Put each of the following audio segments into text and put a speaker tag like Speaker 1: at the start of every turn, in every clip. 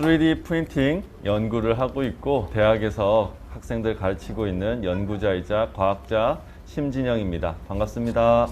Speaker 1: 3D 프린팅 연구를 하고 있고 대학에서 학생들 가르치고 있는 연구자이자 과학자 심진영입니다. 반갑습니다.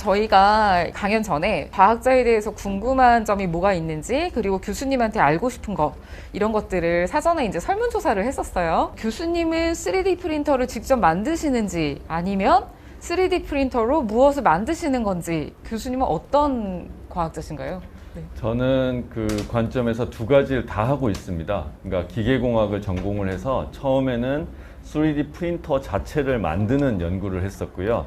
Speaker 2: 저희가 강연 전에 과학자에 대해서 궁금한 점이 뭐가 있는지 그리고 교수님한테 알고 싶은 거 이런 것들을 사전에 이제 설문조사를 했었어요. 교수님은 3D 프린터를 직접 만드시는지 아니면 3D 프린터로 무엇을 만드시는 건지 교수님은 어떤 과학자신가요?
Speaker 1: 저는 그 관점에서 두 가지를 다 하고 있습니다. 그러니까 기계공학을 전공을 해서 처음에는 3D 프린터 자체를 만드는 연구를 했었고요.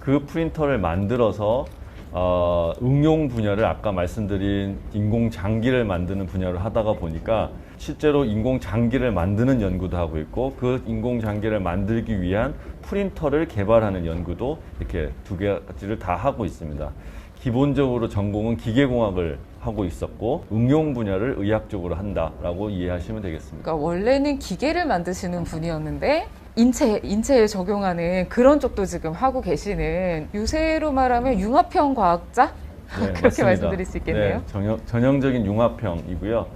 Speaker 1: 그 프린터를 만들어서 어, 응용 분야를 아까 말씀드린 인공 장기를 만드는 분야를 하다가 보니까 실제로 인공 장기를 만드는 연구도 하고 있고 그 인공 장기를 만들기 위한 프린터를 개발하는 연구도 이렇게 두 가지를 다 하고 있습니다. 기본적으로 전공은 기계공학을 하고 있었고 응용 분야를 의학 쪽으로 한다라고 이해하시면 되겠습니다.
Speaker 2: 그러니까 원래는 기계를 만드시는 분이었는데 인체 인체에 적용하는 그런 쪽도 지금 하고 계시는 요새로 말하면 융합형 과학자
Speaker 1: 네,
Speaker 2: 그렇게
Speaker 1: 맞습니다.
Speaker 2: 말씀드릴 수 있겠네요.
Speaker 1: 네, 전형, 전형적인 융합형이고요.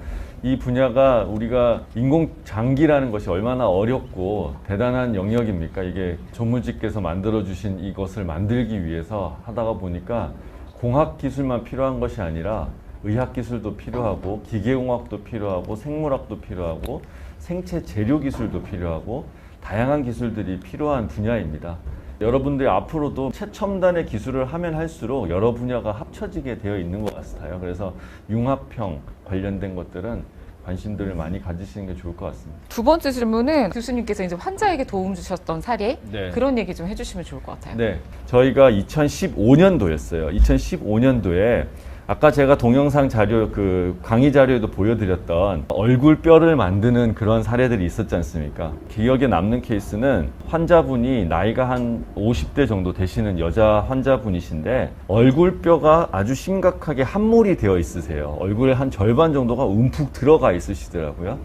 Speaker 1: 이 분야가 우리가 인공 장기라는 것이 얼마나 어렵고 대단한 영역입니까? 이게 전문직께서 만들어 주신 이것을 만들기 위해서 하다가 보니까 공학 기술만 필요한 것이 아니라 의학 기술도 필요하고 기계공학도 필요하고 생물학도 필요하고 생체 재료 기술도 필요하고 다양한 기술들이 필요한 분야입니다. 여러분들이 앞으로도 최첨단의 기술을 하면 할수록 여러 분야가 합쳐지게 되어 있는 것 같아요. 그래서 융합형 관련된 것들은 관심들을 많이 가지시는 게 좋을 것 같습니다.
Speaker 2: 두 번째 질문은 교수님께서 이제 환자에게 도움 주셨던 사례
Speaker 1: 네.
Speaker 2: 그런 얘기 좀 해주시면 좋을 것 같아요.
Speaker 1: 네, 저희가 2015년도였어요. 2015년도에 아까 제가 동영상 자료 그 강의 자료에도 보여드렸던 얼굴 뼈를 만드는 그런 사례들이 있었지 않습니까? 기억에 남는 케이스는 환자분이 나이가 한 50대 정도 되시는 여자 환자분이신데 얼굴 뼈가 아주 심각하게 함몰이 되어 있으세요. 얼굴의 한 절반 정도가 움푹 들어가 있으시더라고요.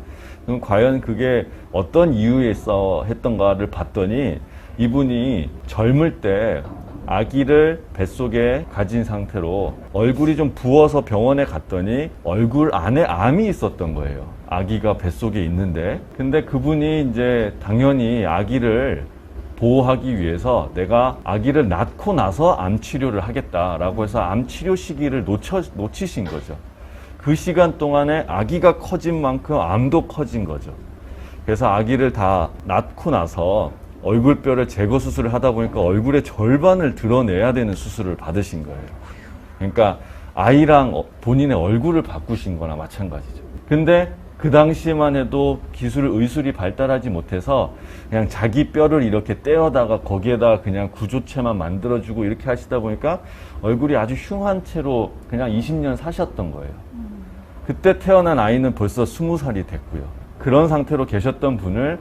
Speaker 1: 그럼 과연 그게 어떤 이유에서 했던가를 봤더니 이분이 젊을 때 아기를 뱃속에 가진 상태로 얼굴이 좀 부어서 병원에 갔더니 얼굴 안에 암이 있었던 거예요. 아기가 뱃속에 있는데. 근데 그분이 이제 당연히 아기를 보호하기 위해서 내가 아기를 낳고 나서 암 치료를 하겠다라고 해서 암 치료 시기를 놓쳐, 놓치신 거죠. 그 시간 동안에 아기가 커진 만큼 암도 커진 거죠. 그래서 아기를 다 낳고 나서 얼굴뼈를 제거 수술을 하다 보니까 얼굴의 절반을 드러내야 되는 수술을 받으신 거예요. 그러니까 아이랑 어- 본인의 얼굴을 바꾸신 거나 마찬가지죠. 근데 그 당시에만 해도 기술, 의술이 발달하지 못해서 그냥 자기 뼈를 이렇게 떼어다가 거기에다 그냥 구조체만 만들어주고 이렇게 하시다 보니까 얼굴이 아주 흉한 채로 그냥 20년 사셨던 거예요. 그때 태어난 아이는 벌써 20살이 됐고요. 그런 상태로 계셨던 분을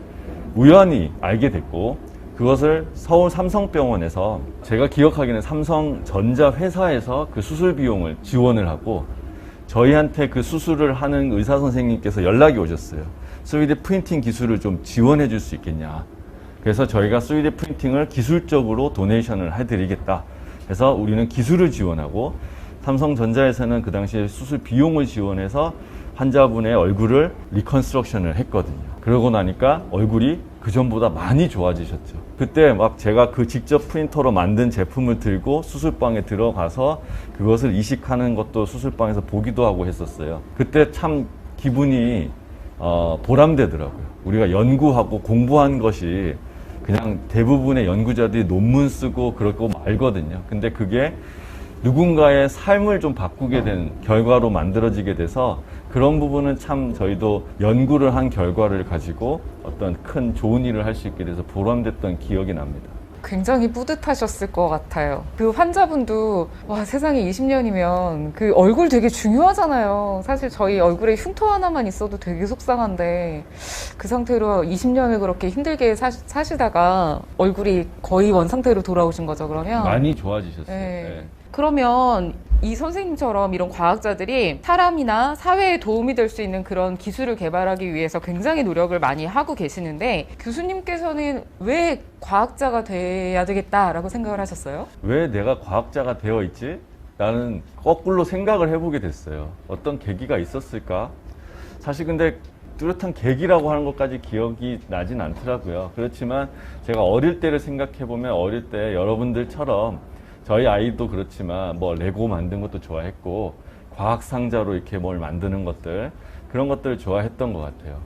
Speaker 1: 우연히 알게 됐고 그것을 서울 삼성병원에서 제가 기억하기에는 삼성전자 회사에서 그 수술 비용을 지원을 하고 저희한테 그 수술을 하는 의사 선생님께서 연락이 오셨어요. 3D 프린팅 기술을 좀 지원해 줄 수 있겠냐. 그래서 저희가 3D 프린팅을 기술적으로 도네이션을 해드리겠다. 그래서 우리는 기술을 지원하고 삼성전자에서는 그 당시에 수술 비용을 지원해서 환자분의 얼굴을 리컨스트럭션을 했거든요. 그러고 나니까 얼굴이 그 전보다 많이 좋아지셨죠. 그때 막 제가 그 직접 프린터로 만든 제품을 들고 수술방에 들어가서 그것을 이식하는 것도 수술방에서 보기도 하고 했었어요. 그때 참 기분이 어, 보람되더라고요. 우리가 연구하고 공부한 것이 그냥 대부분의 연구자들이 논문 쓰고 그러고 말거든요. 근데 그게 누군가의 삶을 좀 바꾸게 된 결과로 만들어지게 돼서 그런 부분은 참 저희도 연구를 한 결과를 가지고 어떤 큰 좋은 일을 할 수 있게 돼서 보람됐던 기억이 납니다.
Speaker 2: 굉장히 뿌듯하셨을 것 같아요. 그 환자분도 와 세상에 20년이면 그 얼굴 되게 중요하잖아요. 사실 저희 얼굴에 흉터 하나만 있어도 되게 속상한데 그 상태로 20년을 그렇게 힘들게 사, 사시다가 얼굴이 거의 원 상태로 돌아오신 거죠. 그러면
Speaker 1: 많이 좋아지셨어요.
Speaker 2: 네.
Speaker 1: 네.
Speaker 2: 그러면 이 선생님처럼 이런 과학자들이 사람이나 사회에 도움이 될 수 있는 그런 기술을 개발하기 위해서 굉장히 노력을 많이 하고 계시는데 교수님께서는 왜 과학자가 돼야 되겠다라고 생각을 하셨어요?
Speaker 1: 왜 내가 과학자가 되어 있지? 나는 거꾸로 생각을 해보게 됐어요. 어떤 계기가 있었을까? 사실 근데 뚜렷한 계기라고 하는 것까지 기억이 나진 않더라고요. 그렇지만 제가 어릴 때를 생각해 보면 어릴 때 여러분들처럼 저희 아이도 그렇지만 뭐 레고 만든 것도 좋아했고 과학 상자로 이렇게 뭘 만드는 것들 그런 것들을 좋아했던 것 같아요.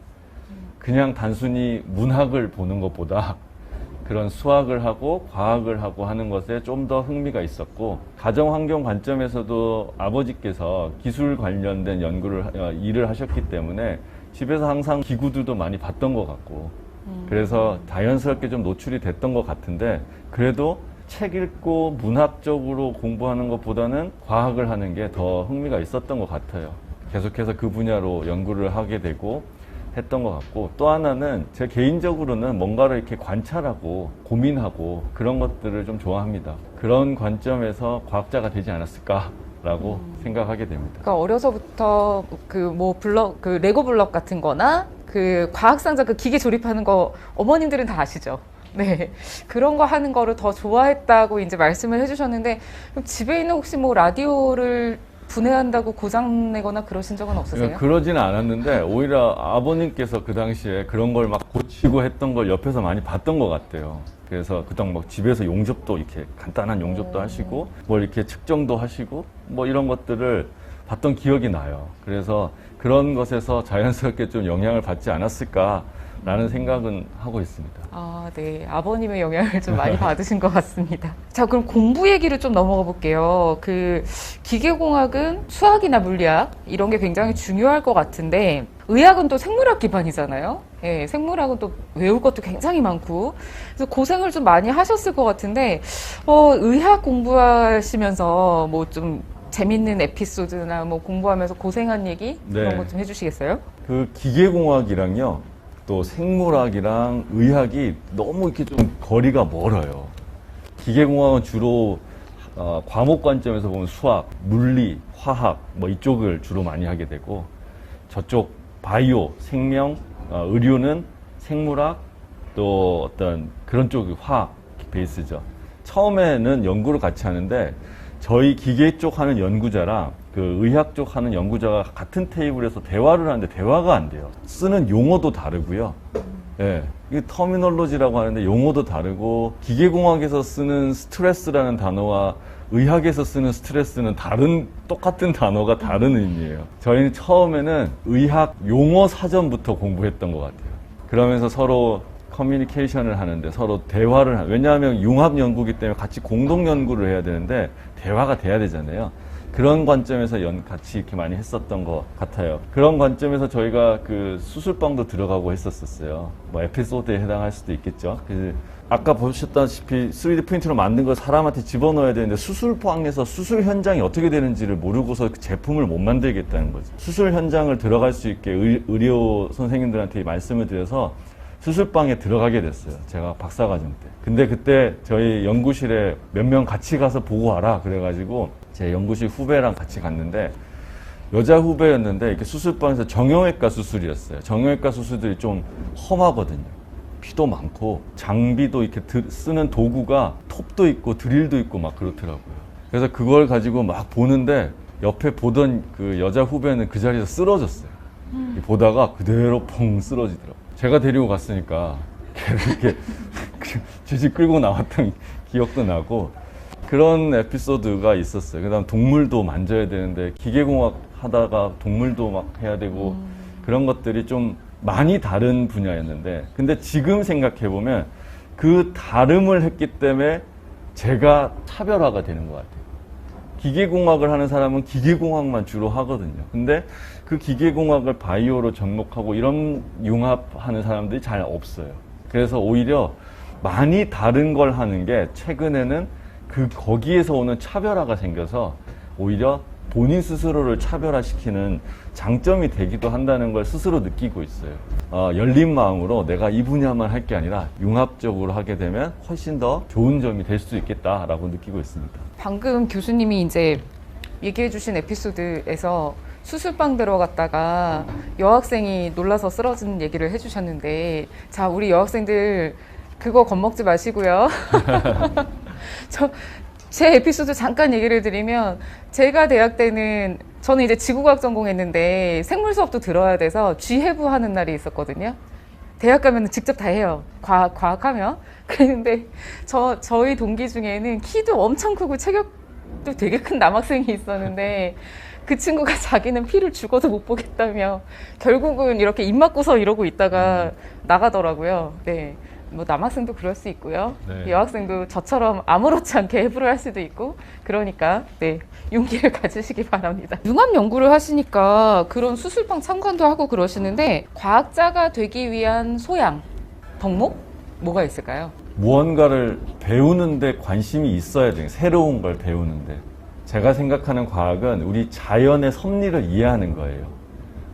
Speaker 1: 그냥 단순히 문학을 보는 것보다 그런 수학을 하고 과학을 하고 하는 것에 좀 더 흥미가 있었고 가정 환경 관점에서도 아버지께서 기술 관련된 연구를 하- 어, 일을 하셨기 때문에 집에서 항상 기구들도 많이 봤던 것 같고 그래서 자연스럽게 좀 노출이 됐던 것 같은데 그래도 책 읽고 문학적으로 공부하는 것보다는 과학을 하는 게 더 흥미가 있었던 것 같아요. 계속해서 그 분야로 연구를 하게 되고 했던 것 같고 또 하나는 제 개인적으로는 뭔가를 이렇게 관찰하고 고민하고 그런 것들을 좀 좋아합니다. 그런 관점에서 과학자가 되지 않았을까 라고 생각하게 됩니다.
Speaker 2: 그러니까 어려서부터 그 뭐 블럭 그 레고 블럭 같은 거나 그 과학 상자 그 기계 조립하는 거 어머님들은 다 아시죠? 네. 그런 거 하는 거를 더 좋아했다고 이제 말씀을 해 주셨는데 그럼 집에 있는 혹시 뭐 라디오를 분해한다고 고장 내거나 그러신 적은 없으세요?
Speaker 1: 그러지는 않았는데 오히려 아버님께서 그 당시에 그런 걸 막 고치고 했던 걸 옆에서 많이 봤던 것 같아요. 그래서 그당 막 집에서 용접도 이렇게 간단한 용접도
Speaker 2: 오.
Speaker 1: 하시고 뭘 이렇게 측정도 하시고 뭐 이런 것들을 봤던 기억이 나요. 그래서 그런 것에서 자연스럽게 좀 영향을 받지 않았을까 라는 생각은 하고 있습니다.
Speaker 2: 아, 네. 아버님의 영향을 좀 많이 받으신 것 같습니다. 자, 그럼 공부 얘기를 좀 넘어가 볼게요. 그 기계공학은 수학이나 물리학 이런 게 굉장히 중요할 것 같은데 의학은 또 생물학 기반이잖아요. 예, 생물학은 또 외울 것도 굉장히 많고 그래서 고생을 좀 많이 하셨을 것 같은데 어, 의학 공부하시면서 뭐 좀 재밌는 에피소드나 뭐 공부하면서 고생한 얘기 그런
Speaker 1: 네.
Speaker 2: 것좀 해주시겠어요?
Speaker 1: 그 기계공학이랑요, 또 생물학이랑 의학이 너무 이렇게 좀 거리가 멀어요. 기계공학은 주로 어, 과목 관점에서 보면 수학, 물리, 화학 뭐 이쪽을 주로 많이 하게 되고 저쪽 바이오, 생명, 어, 의료는 생물학 또 어떤 그런 쪽이 화학 베이스죠. 처음에는 연구를 같이 하는데 저희 기계 쪽 하는 연구자랑 그 의학 쪽 하는 연구자가 같은 테이블에서 대화를 하는데 대화가 안 돼요. 쓰는 용어도 다르고요. 예. 이게 터미널로지라고 하는데 용어도 다르고 기계공학에서 쓰는 스트레스라는 단어와 의학에서 쓰는 스트레스는 다른 똑같은 단어가 다른 의미예요. 저희는 처음에는 의학 용어 사전부터 공부했던 것 같아요. 그러면서 서로 커뮤니케이션을 하는데 서로 대화를 하 왜냐하면 융합 연구기 때문에 같이 공동 연구를 해야 되는데 대화가 돼야 되잖아요. 그런 관점에서 연 같이 이렇게 많이 했었던 것 같아요. 그런 관점에서 저희가 그 수술방도 들어가고 했었었어요. 뭐 에피소드에 해당할 수도 있겠죠. 그 아까 보셨다시피 3D 프린터로 만든 걸 사람한테 집어넣어야 되는데 수술방에서 수술 현장이 어떻게 되는지를 모르고서 그 제품을 못 만들겠다는 거죠. 수술 현장을 들어갈 수 있게 의, 의료 선생님들한테 말씀을 드려서 수술방에 들어가게 됐어요. 제가 박사과정 때. 근데 그때 저희 연구실에 몇 명 같이 가서 보고 와라. 그래가지고 제 연구실 후배랑 같이 갔는데 여자 후배였는데 이렇게 수술방에서 정형외과 수술이었어요. 정형외과 수술들이 좀 험하거든요. 피도 많고 장비도 이렇게 드- 쓰는 도구가 톱도 있고 드릴도 있고 막 그렇더라고요. 그래서 그걸 가지고 막 보는데 옆에 보던 그 여자 후배는 그 자리에서 쓰러졌어요. 보다가 그대로 펑 쓰러지더라고요. 제가 데리고 갔으니까 걔를 이렇게 지지 끌고 나왔던 기억도 나고 그런 에피소드가 있었어요. 그다음 동물도 만져야 되는데 기계공학 하다가 동물도 막 해야 되고 그런 것들이 좀 많이 다른 분야였는데 근데 지금 생각해 보면 그 다름을 했기 때문에 제가 차별화가 되는 것 같아요. 기계공학을 하는 사람은 기계공학만 주로 하거든요. 근데 그 기계공학을 바이오로 접목하고 이런 융합하는 사람들이 잘 없어요. 그래서 오히려 많이 다른 걸 하는 게 최근에는 그 거기에서 오는 차별화가 생겨서 오히려 본인 스스로를 차별화시키는 장점이 되기도 한다는 걸 스스로 느끼고 있어요. 어, 열린 마음으로 내가 이 분야만 할 게 아니라 융합적으로 하게 되면 훨씬 더 좋은 점이 될 수 있겠다라고 느끼고 있습니다.
Speaker 2: 방금 교수님이 이제 얘기해 주신 에피소드에서 수술방 들어갔다가 여학생이 놀라서 쓰러진 얘기를 해 주셨는데 자, 우리 여학생들 그거 겁먹지 마시고요. 저 제 에피소드 잠깐 얘기를 드리면 제가 대학 때는 저는 이제 지구과학 전공했는데 생물 수업도 들어야 돼서 쥐해부 하는 날이 있었거든요. 대학 가면 직접 다 해요. 과학, 과학하면. 그랬는데 저, 저희 동기 중에는 키도 엄청 크고 체격도 되게 큰 남학생이 있었는데 그 친구가 자기는 피를 죽어도 못 보겠다며 결국은 이렇게 입 막고서 이러고 있다가 나가더라고요. 네. 뭐 남학생도 그럴 수 있고요.
Speaker 1: 네.
Speaker 2: 여학생도 저처럼 아무렇지 않게 해부를 할 수도 있고 그러니까 네 용기를 가지시기 바랍니다. 융합 연구를 하시니까 그런 수술방 참관도 하고 그러시는데 과학자가 되기 위한 소양 덕목 뭐가 있을까요?
Speaker 1: 무언가를 배우는데 관심이 있어야 돼요. 새로운 걸 배우는데. 제가 생각하는 과학은 우리 자연의 섭리를 이해하는 거예요.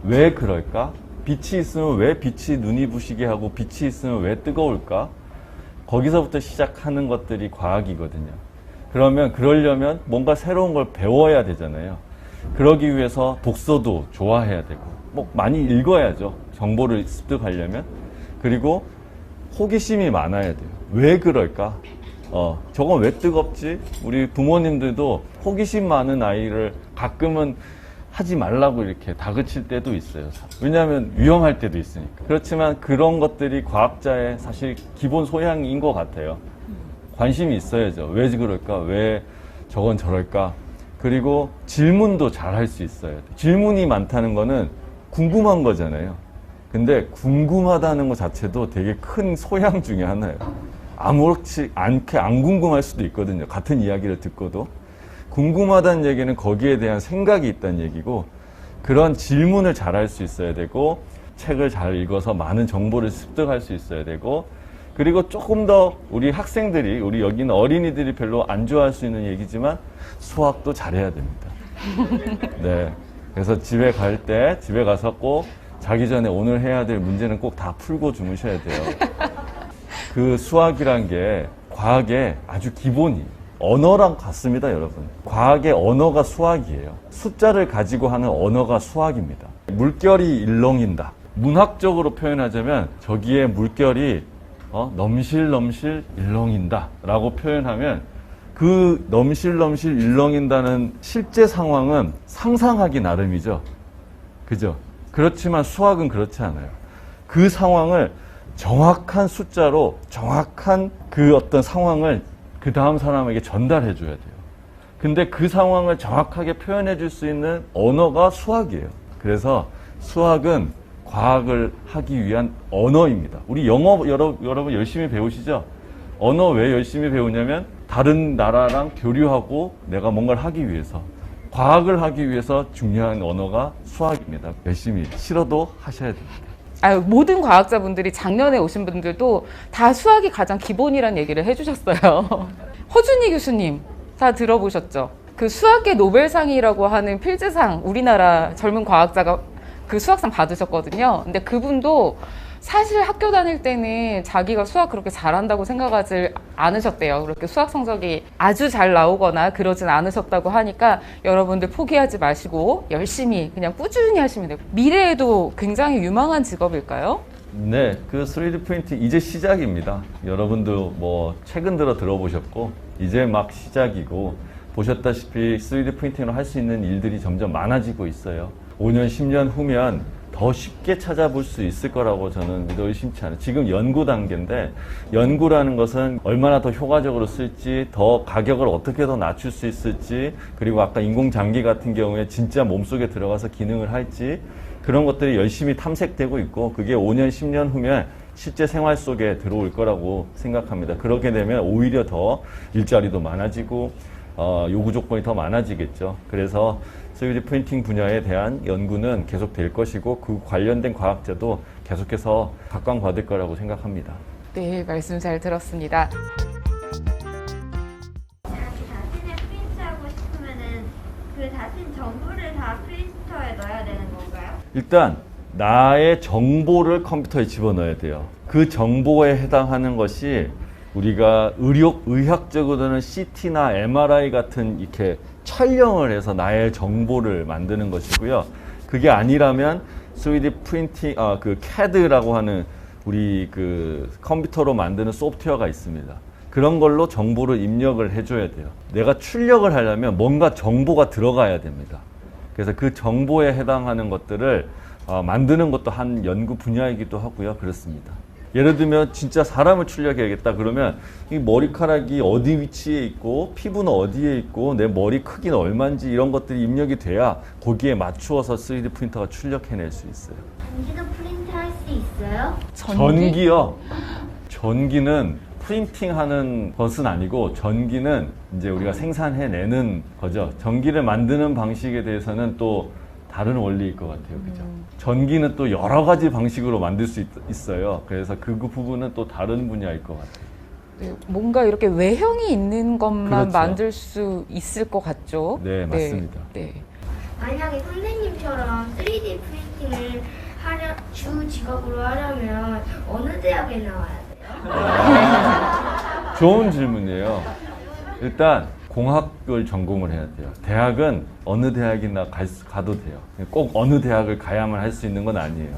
Speaker 1: 왜 그럴까? 빛이 있으면 왜 빛이 눈이 부시게 하고 빛이 있으면 왜 뜨거울까? 거기서부터 시작하는 것들이 과학이거든요. 그러면 그러려면 뭔가 새로운 걸 배워야 되잖아요. 그러기 위해서 독서도 좋아해야 되고, 뭐 많이 읽어야죠. 정보를 습득하려면. 그리고 호기심이 많아야 돼요. 왜 그럴까? 어, 저건 왜 뜨겁지? 우리 부모님들도 호기심 많은 아이를 가끔은 하지 말라고 이렇게 다그칠 때도 있어요. 왜냐하면 위험할 때도 있으니까. 그렇지만 그런 것들이 과학자의 사실 기본 소양인 것 같아요. 관심이 있어야죠. 왜 그럴까? 왜 저건 저럴까? 그리고 질문도 잘 할 수 있어야 돼. 질문이 많다는 거는 궁금한 거잖아요. 근데 궁금하다는 것 자체도 되게 큰 소양 중에 하나예요. 아무렇지 않게 안 궁금할 수도 있거든요. 같은 이야기를 듣고도. 궁금하다는 얘기는 거기에 대한 생각이 있다는 얘기고 그런 질문을 잘 할 수 있어야 되고 책을 잘 읽어서 많은 정보를 습득할 수 있어야 되고 그리고 조금 더 우리 학생들이 우리 여기 있는 어린이들이 별로 안 좋아할 수 있는 얘기지만 수학도 잘해야 됩니다. 네. 그래서 집에 갈 때 집에 가서 꼭 자기 전에 오늘 해야 될 문제는 꼭 다 풀고 주무셔야 돼요. 그 수학이란 게 과학의 아주 기본이에요. 언어랑 같습니다, 여러분. 과학의 언어가 수학이에요. 숫자를 가지고 하는 언어가 수학입니다. 물결이 일렁인다. 문학적으로 표현하자면 저기에 물결이 어, 넘실넘실 일렁인다. 라고 표현하면 그 넘실넘실 일렁인다는 실제 상황은 상상하기 나름이죠. 그죠? 그렇지만 수학은 그렇지 않아요. 그 상황을 정확한 숫자로 정확한 그 어떤 상황을 그 다음 사람에게 전달해 줘야 돼요. 근데 그 상황을 정확하게 표현해 줄 수 있는 언어가 수학이에요. 그래서 수학은 과학을 하기 위한 언어입니다. 우리 영어 여러, 여러분 열심히 배우시죠? 언어 왜 열심히 배우냐면 다른 나라랑 교류하고 내가 뭔가를 하기 위해서 과학을 하기 위해서 중요한 언어가 수학입니다. 열심히 싫어도 하셔야 됩니다.
Speaker 2: 아유, 모든 과학자분들이 작년에 오신 분들도 다 수학이 가장 기본이란 얘기를 해주셨어요. 허준희 교수님 다 들어보셨죠? 그 수학계 노벨상이라고 하는 필즈상 우리나라 젊은 과학자가 그 수학상 받으셨거든요. 근데 그분도 사실 학교 다닐 때는 자기가 수학 그렇게 잘한다고 생각하지 않으셨대요. 그렇게 수학 성적이 아주 잘 나오거나 그러진 않으셨다고 하니까 여러분들 포기하지 마시고 열심히 그냥 꾸준히 하시면 돼요. 미래에도 굉장히 유망한 직업일까요?
Speaker 1: 네, 그 3D 프린트 이제 시작입니다. 여러분도 뭐 최근 들어 들어보셨고 이제 막 시작이고 보셨다시피 3D 프린팅으로 할 수 있는 일들이 점점 많아지고 있어요. 5년, 10년 후면 더 쉽게 찾아볼 수 있을 거라고 저는 믿어 의심치 않아요. 지금 연구 단계인데 연구라는 것은 얼마나 더 효과적으로 쓸지, 더 가격을 어떻게 더 낮출 수 있을지, 그리고 아까 인공장기 같은 경우에 진짜 몸속에 들어가서 기능을 할지 그런 것들이 열심히 탐색되고 있고 그게 5년, 10년 후면 실제 생활 속에 들어올 거라고 생각합니다. 그렇게 되면 오히려 더 일자리도 많아지고 어, 요구 조건이 더 많아지겠죠. 그래서 3D 프린팅 분야에 대한 연구는 계속 될 것이고 그 관련된 과학자도 계속해서 각광받을 거라고 생각합니다.
Speaker 2: 네, 말씀 잘 들었습니다.
Speaker 3: 자기 자신을 프린트하고 싶으면은 그 자신 정보를 다 프린터에 넣어야 되는 건가요?
Speaker 1: 일단 나의 정보를 컴퓨터에 집어넣어야 돼요. 그 정보에 해당하는 것이 우리가 의료 의학적으로는 CT나 MRI 같은 이렇게 촬영을 해서 나의 정보를 만드는 것이고요. 그게 아니라면 3D 프린팅 아그 CAD라고 하는 우리 그 컴퓨터로 만드는 소프트웨어가 있습니다. 그런 걸로 정보를 입력을 해줘야 돼요. 내가 출력을 하려면 뭔가 정보가 들어가야 됩니다. 그래서 그 정보에 해당하는 것들을 어, 만드는 것도 한 연구 분야이기도 하고요. 그렇습니다. 예를 들면 진짜 사람을 출력해야겠다 그러면 이 머리카락이 어디 위치에 있고 피부는 어디에 있고 내 머리 크기는 얼마인지 이런 것들이 입력이 돼야 거기에 맞추어서 3D 프린터가 출력해낼 수 있어요.
Speaker 3: 전기도 프린트 할 수 있어요?
Speaker 2: 전기?
Speaker 1: 요 전기는 프린팅하는 것은 아니고 전기는 이제 우리가 생산해내는 거죠. 전기를 만드는 방식에 대해서는 또 다른 원리일 것 같아요. 그죠? 전기는 또 여러 가지 방식으로 만들 수 있, 어요 그래서 그 부분은 또 다른 분야일 것 같아요.
Speaker 2: 네, 뭔가 이렇게 외형이 있는 것만
Speaker 1: 그렇죠.
Speaker 2: 만들 수 있을 것 같죠?
Speaker 1: 네, 맞습니다.
Speaker 2: 네.
Speaker 3: 만약에 선생님처럼 3D 프린팅을 하려, 주 직업으로 하려면 어느 대학에 나와야 돼요?
Speaker 1: 좋은 질문이에요. 일단 공학을 전공을 해야 돼요. 대학은 어느 대학이나 갈 수- 가도 돼요. 꼭 어느 대학을 가야만 할 수 있는 건 아니에요.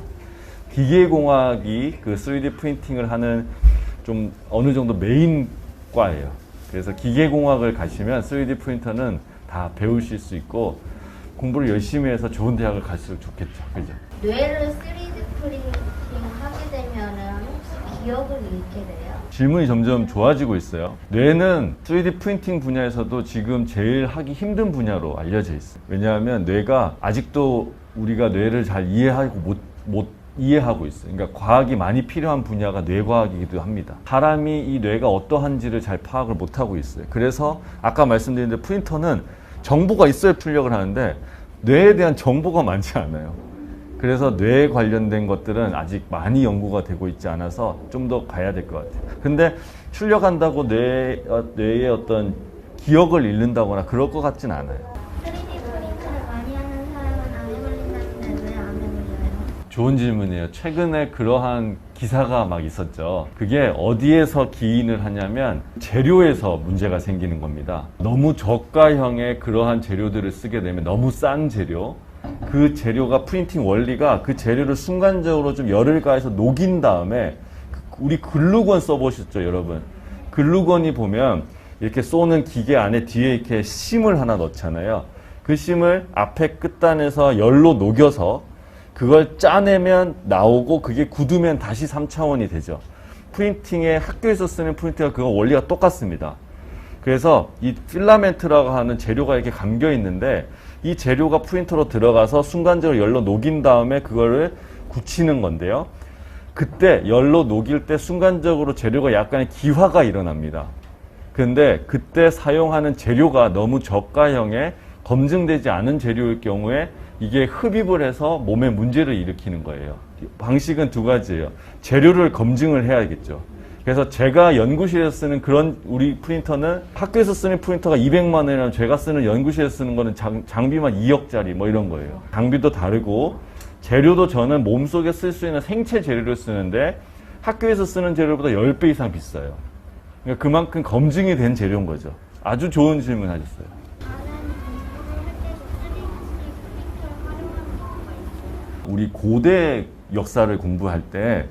Speaker 1: 기계공학이 그 3D 프린팅을 하는 좀 어느 정도 메인 과예요. 그래서 기계공학을 가시면 3D 프린터는 다 배우실 수 있고 공부를 열심히 해서 좋은 대학을 갈수록 좋겠죠. 그죠?
Speaker 3: 뇌를 3D 프린팅 하게 되면은 혹시 기억을 잃게 돼요?
Speaker 1: 질문이 점점 좋아지고 있어요. 뇌는 3D 프린팅 분야에서도 지금 제일 하기 힘든 분야로 알려져 있어요. 왜냐하면 뇌가 아직도 우리가 뇌를 잘 이해하고 못, 못 이해하고 있어요. 그러니까 과학이 많이 필요한 분야가 뇌과학이기도 합니다. 사람이 이 뇌가 어떠한지를 잘 파악을 못하고 있어요. 그래서 아까 말씀드린 대로 프린터는 정보가 있어야 출력을 하는데 뇌에 대한 정보가 많지 않아요. 그래서 뇌에 관련된 것들은 아직 많이 연구가 되고 있지 않아서 좀 더 가야 될 것 같아요. 근데 출력한다고 뇌, 어, 뇌의 어떤 기억을 잃는다거나 그럴 것 같진 않아요.
Speaker 3: 3D 프린트를 많이 하는 사람은 안 해걸린다는데 왜안 해걸려요?
Speaker 1: 좋은 질문이에요. 최근에 그러한 기사가 막 있었죠. 그게 어디에서 기인을 하냐면 재료에서 문제가 생기는 겁니다. 너무 저가형의 그러한 재료들을 쓰게 되면 너무 싼 재료, 그 재료가 프린팅 원리가 그 재료를 순간적으로 좀 열을 가해서 녹인 다음에 그- 우리 글루건 써보셨죠, 여러분? 글루건이 보면 이렇게 쏘는 기계 안에 뒤에 이렇게 심을 하나 넣잖아요. 그 심을 앞에 끝단에서 열로 녹여서 그걸 짜내면 나오고 그게 굳으면 다시 3차원이 되죠. 프린팅에 학교에서 쓰는 프린터가 그거 원리가 똑같습니다. 그래서 이 필라멘트라고 하는 재료가 이렇게 감겨 있는데 이 재료가 프린터로 들어가서 순간적으로 열로 녹인 다음에 그거를 굳히는 건데요. 그때 열로 녹일 때 순간적으로 재료가 약간의 기화가 일어납니다. 근데 그때 사용하는 재료가 너무 저가형의 검증되지 않은 재료일 경우에 이게 흡입을 해서 몸에 문제를 일으키는 거예요. 방식은 두 가지예요. 재료를 검증을 해야겠죠. 그래서 제가 연구실에서 쓰는 그런 우리 프린터는 학교에서 쓰는 프린터가 200만 원이라면 제가 쓰는 연구실에서 쓰는 거는 장, 장비만 2억짜리 뭐 이런 거예요. 장비도 다르고 재료도 저는 몸속에 쓸 수 있는 생체 재료를 쓰는데 학교에서 쓰는 재료보다 10배 이상 비싸요. 그러니까 그만큼 검증이 된 재료인 거죠. 아주 좋은 질문 하셨어요.
Speaker 3: 다른 공부를 할 때도 3D 프린터를 활용하는 경우가 있어요.
Speaker 1: 우리 고대 역사를 공부할 때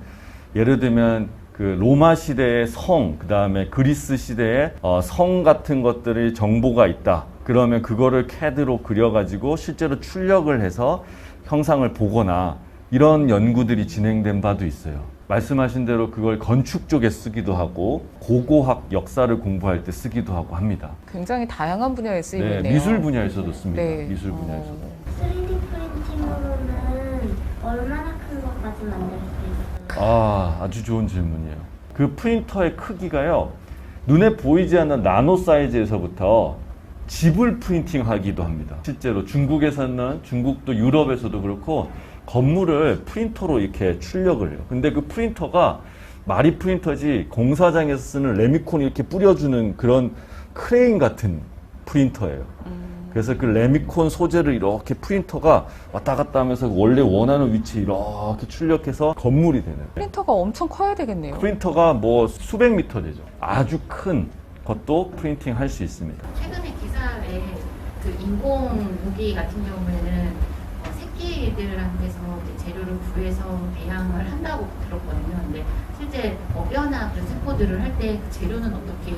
Speaker 1: 예를 들면 그 로마 시대의 성, 그 다음에 그리스 시대의 어, 성 같은 것들이 정보가 있다. 그러면 그거를 CAD로 그려가지고 실제로 출력을 해서 형상을 보거나 이런 연구들이 진행된 바도 있어요. 말씀하신 대로 그걸 건축 쪽에 쓰기도 하고 고고학 역사를 공부할 때 쓰기도 하고 합니다.
Speaker 2: 굉장히 다양한 분야에 쓰이고
Speaker 1: 네,
Speaker 2: 있네요.
Speaker 1: 미술 분야에서도 씁니다.
Speaker 2: 네.
Speaker 1: 미술 분야에서도.
Speaker 2: 어,
Speaker 3: 3D 프린팅으로는 얼마나 큰 것까지 만들 수 있어요?
Speaker 1: 아, 아주 좋은 질문이에요. 그 프린터의 크기가요, 눈에 보이지 않는 나노 사이즈에서부터 집을 프린팅하기도 합니다. 실제로 중국에서는 중국도 유럽에서도 그렇고 건물을 프린터로 이렇게 출력을 해요. 근데 그 프린터가 마리 프린터지 공사장에서 쓰는 레미콘 이렇게 뿌려주는 그런 크레인 같은 프린터예요. 그래서 그 레미콘 소재를 이렇게 프린터가 왔다 갔다 하면서 원래 원하는 위치에 이렇게 출력해서 건물이 되는.
Speaker 2: 프린터가 엄청 커야 되겠네요.
Speaker 1: 프린터가 뭐 수백 미터 되죠. 아주 큰 것도 프린팅 할 수 있습니다.
Speaker 4: 최근에 기사에 그 인공 무기 같은 경우에는 어, 새끼 현지들한테서 이제 재료를 구해서 배양을 한다고 들었거든요. 근데 실제 뭐 뼈나 그런 세포들을 할 때 그 재료는 어떻게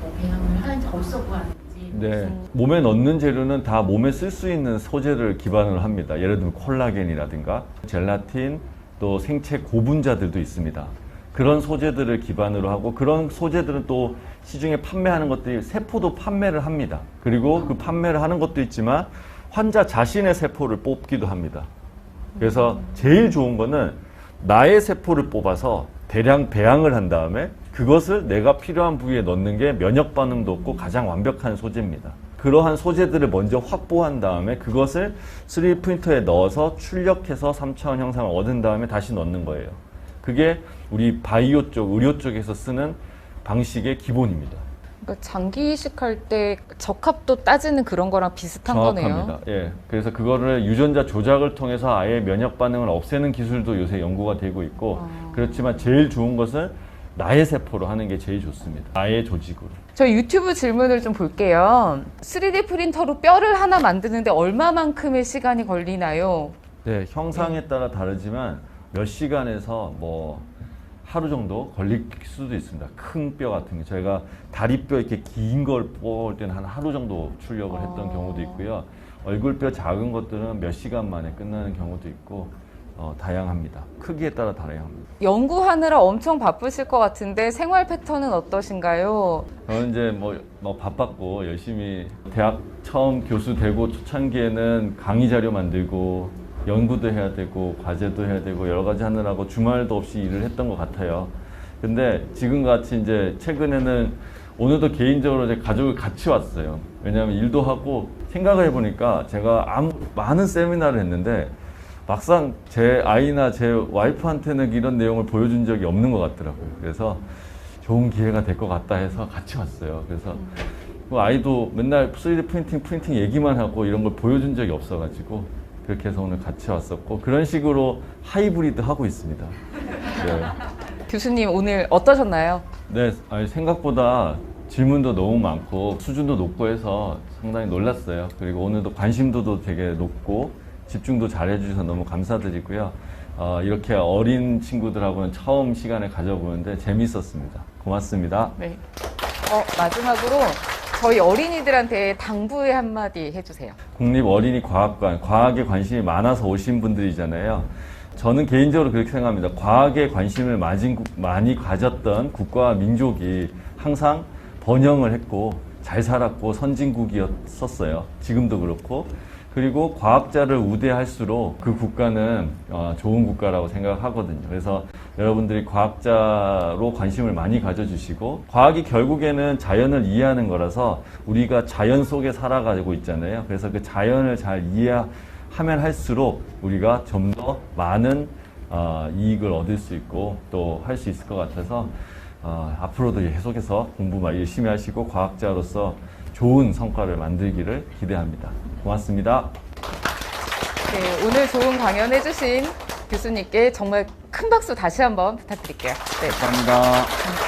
Speaker 4: 뭐 배양을 하는지 어디서 구하는지
Speaker 1: 네. 몸에 넣는 재료는 다 몸에 쓸 수 있는 소재를 기반으로 합니다. 예를 들면 콜라겐이라든가 젤라틴 또 생체 고분자들도 있습니다. 그런 소재들을 기반으로 하고 그런 소재들은 또 시중에 판매하는 것들이 세포도 판매를 합니다. 그리고 그 판매를 하는 것도 있지만 환자 자신의 세포를 뽑기도 합니다. 그래서 제일 좋은 거는 나의 세포를 뽑아서 대량 배양을 한 다음에 그것을 내가 필요한 부위에 넣는 게 면역 반응도 없고 가장 완벽한 소재입니다. 그러한 소재들을 먼저 확보한 다음에 그것을 3D 프린터에 넣어서 출력해서 3차원 형상을 얻은 다음에 다시 넣는 거예요. 그게 우리 바이오 쪽, 의료 쪽에서 쓰는 방식의 기본입니다.
Speaker 2: 그러니까 장기 이식할 때 적합도 따지는 그런 거랑 비슷한 거네요.
Speaker 1: 정확합니다. 예. 그래서 그거를 유전자 조작을 통해서 아예 면역 반응을 없애는 기술도 요새 연구가 되고 있고
Speaker 2: 아.
Speaker 1: 그렇지만 제일 좋은 것은 나의 세포로 하는 게 제일 좋습니다. 나의 조직으로.
Speaker 2: 저희 유튜브 질문을 좀 볼게요. 3D 프린터로 뼈를 하나 만드는데 얼마만큼의 시간이 걸리나요?
Speaker 1: 네, 형상에 따라 다르지만 몇 시간에서 뭐 하루 정도 걸릴 수도 있습니다. 큰 뼈 같은 게 저희가 다리뼈 이렇게 긴 걸 뽑을 때는 한 하루 정도 출력을 했던
Speaker 2: 아.
Speaker 1: 경우도 있고요. 얼굴뼈 작은 것들은 몇 시간 만에 끝나는 경우도 있고 어, 다양합니다. 크기에 따라 다양합니다.
Speaker 2: 연구하느라 엄청 바쁘실 것 같은데 생활 패턴은 어떠신가요?
Speaker 1: 저는 이제 뭐, 뭐 바빴고 열심히 대학 처음 교수 되고 초창기에는 강의 자료 만들고 연구도 해야 되고 과제도 해야 되고 여러 가지 하느라고 주말도 없이 일을 했던 것 같아요. 근데 지금 같이 이제 최근에는 오늘도 개인적으로 이제 가족을 같이 왔어요. 왜냐하면 일도 하고 생각을 해보니까 제가 아무 많은 세미나를 했는데 막상 제 아이나 제 와이프한테는 이런 내용을 보여준 적이 없는 것 같더라고요. 그래서 좋은 기회가 될 것 같다 해서 같이 왔어요. 그래서 뭐 아이도 맨날 3D 프린팅, 프린팅 얘기만 하고 이런 걸 보여준 적이 없어가지고 그렇게 해서 오늘 같이 왔었고 그런 식으로 하이브리드 하고 있습니다. 네.
Speaker 2: 교수님 오늘 어떠셨나요?
Speaker 1: 네, 아니, 생각보다 질문도 너무 많고 수준도 높고 해서 상당히 놀랐어요. 그리고 오늘도 관심도도 되게 높고 집중도 잘 해주셔서 너무 감사드리고요. 어, 이렇게 어린 친구들하고는 처음 시간을 가져보는데 재밌었습니다. 고맙습니다.
Speaker 2: 네. 어, 마지막으로 저희 어린이들한테 당부의 한마디 해주세요.
Speaker 1: 국립어린이과학관, 과학에 관심이 많아서 오신 분들이잖아요. 저는 개인적으로 그렇게 생각합니다. 과학에 관심을 많이, 많이 가졌던 국가와 민족이 항상 번영을 했고 잘 살았고 선진국이었었어요. 지금도 그렇고. 그리고 과학자를 우대할수록 그 국가는 어, 좋은 국가라고 생각하거든요. 그래서 여러분들이 과학자로 관심을 많이 가져주시고 과학이 결국에는 자연을 이해하는 거라서 우리가 자연 속에 살아가고 있잖아요. 그래서 그 자연을 잘 이해하면 할수록 우리가 좀 더 많은 어, 이익을 얻을 수 있고 또 할 수 있을 것 같아서 어, 앞으로도 계속해서 공부 열심히 하시고 과학자로서 좋은 성과를 만들기를 기대합니다. 고맙습니다.
Speaker 2: 네, 오늘 좋은 강연 해 주신 교수님께 정말 큰 박수 다시 한번 부탁드릴게요. 네.
Speaker 1: 감사합니다.